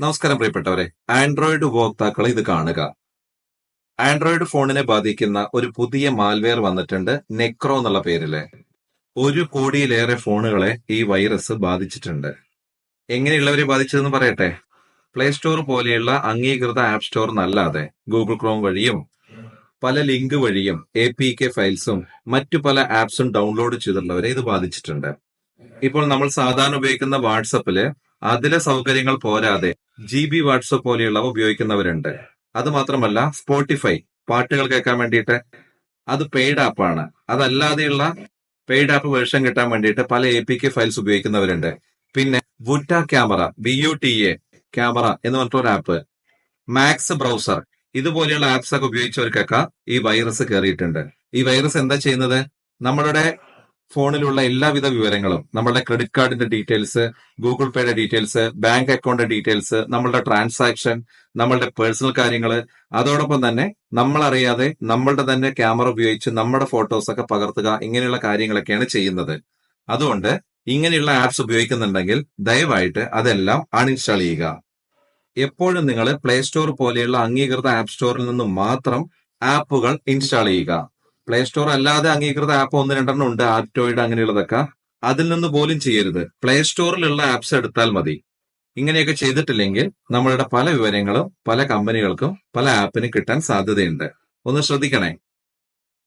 നമസ്കാരം പ്രിയപ്പെട്ടവരെ. ആൻഡ്രോയിഡ് ഉപഭോക്താക്കൾ ഇത് കാണുക. ആൻഡ്രോയിഡ് ഫോണിനെ ബാധിക്കുന്ന ഒരു പുതിയ മാൽവെയർ വന്നിട്ടുണ്ട് നെക്രോ എന്നുള്ള പേരിൽ. ഒരു കോടിയിലേറെ ഫോണുകളെ ഈ വൈറസ് ബാധിച്ചിട്ടുണ്ട്. എങ്ങനെയുള്ളവരെ ബാധിച്ചതെന്ന് പറയട്ടെ? പ്ലേ സ്റ്റോർ പോലെയുള്ള അംഗീകൃത ആപ്പ് സ്റ്റോർ എന്നല്ലാതെ ഗൂഗിൾ ക്രോം വഴിയും പല ലിങ്ക് വഴിയും എ പി കെ ഫയൽസും മറ്റു പല ആപ്സും ഡൗൺലോഡ് ചെയ്തിട്ടുള്ളവരെ ഇത് ബാധിച്ചിട്ടുണ്ട്. ഇപ്പോൾ നമ്മൾ സാധാരണ ഉപയോഗിക്കുന്ന വാട്സപ്പിൽ അതിലെ സൗകര്യങ്ങൾ പോരാതെ ജി ബി വാട്സപ്പ് പോലെയുള്ളവ ഉപയോഗിക്കുന്നവരുണ്ട്. അത് മാത്രമല്ല സ്പോട്ടിഫൈ പാട്ടുകൾ കേൾക്കാൻ വേണ്ടിയിട്ട് അത് പെയ്ഡ് ആപ്പാണ് അതല്ലാതെയുള്ള പെയ്ഡ് ആപ്പ് വേർഷൻ കിട്ടാൻ വേണ്ടിയിട്ട് പല എ പി കെ ഫയൽസ് ഉപയോഗിക്കുന്നവരുണ്ട്. പിന്നെ വുറ്റ camera B U T A camera എന്ന് പറഞ്ഞിട്ടൊരു ആപ്പ് മാക്സ് ബ്രൗസർ ഇതുപോലെയുള്ള ആപ്സ് ഒക്കെ ഉപയോഗിച്ചവർക്കൊക്കെ ഈ വൈറസ് കയറിയിട്ടുണ്ട് ഈ വൈറസ് എന്താ ചെയ്യുന്നത്? നമ്മളുടെ ഫോണിലുള്ള എല്ലാവിധ വിവരങ്ങളും നമ്മളുടെ ക്രെഡിറ്റ് കാർഡിന്റെ ഡീറ്റെയിൽസ് ഗൂഗിൾ പേയുടെ ഡീറ്റെയിൽസ് ബാങ്ക് അക്കൗണ്ട് ഡീറ്റെയിൽസ് നമ്മളുടെ ട്രാൻസാക്ഷൻ നമ്മളുടെ പേഴ്സണൽ കാര്യങ്ങൾ അതോടൊപ്പം തന്നെ നമ്മൾ അറിയാതെ നമ്മളുടെ തന്നെ ക്യാമറ ഉപയോഗിച്ച് നമ്മുടെ ഫോട്ടോസ് ഒക്കെ പകർത്തുക ഇങ്ങനെയുള്ള കാര്യങ്ങളൊക്കെയാണ് ചെയ്യുന്നത്. അതുകൊണ്ട് ഇങ്ങനെയുള്ള ആപ്സ് ഉപയോഗിക്കുന്നുണ്ടെങ്കിൽ ദയവായിട്ട് അതെല്ലാം അൺഇൻസ്റ്റാൾ ചെയ്യുക. എപ്പോഴും നിങ്ങൾ പ്ലേ സ്റ്റോർ പോലെയുള്ള അംഗീകൃത ആപ്പ് സ്റ്റോറിൽ നിന്ന് മാത്രം ആപ്പുകൾ ഇൻസ്റ്റാൾ ചെയ്യുക. പ്ലേ സ്റ്റോർ അല്ലാതെ അംഗീകൃത ആപ്പ് ഒന്ന് രണ്ടെണ്ണം ഉണ്ട് ആപ്റ്റോയിഡ് അങ്ങനെയുള്ളതൊക്കെ. അതിൽ നിന്ന് പോലും ചെയ്യരുത്. പ്ലേ സ്റ്റോറിലുള്ള ആപ്സ് എടുത്താൽ മതി. ഇങ്ങനെയൊക്കെ ചെയ്തിട്ടില്ലെങ്കിൽ നമ്മളുടെ പല വിവരങ്ങളും പല കമ്പനികൾക്കും പല ആപ്പിനും കിട്ടാൻ സാധ്യതയുണ്ട്. ഒന്ന് ശ്രദ്ധിക്കണേ.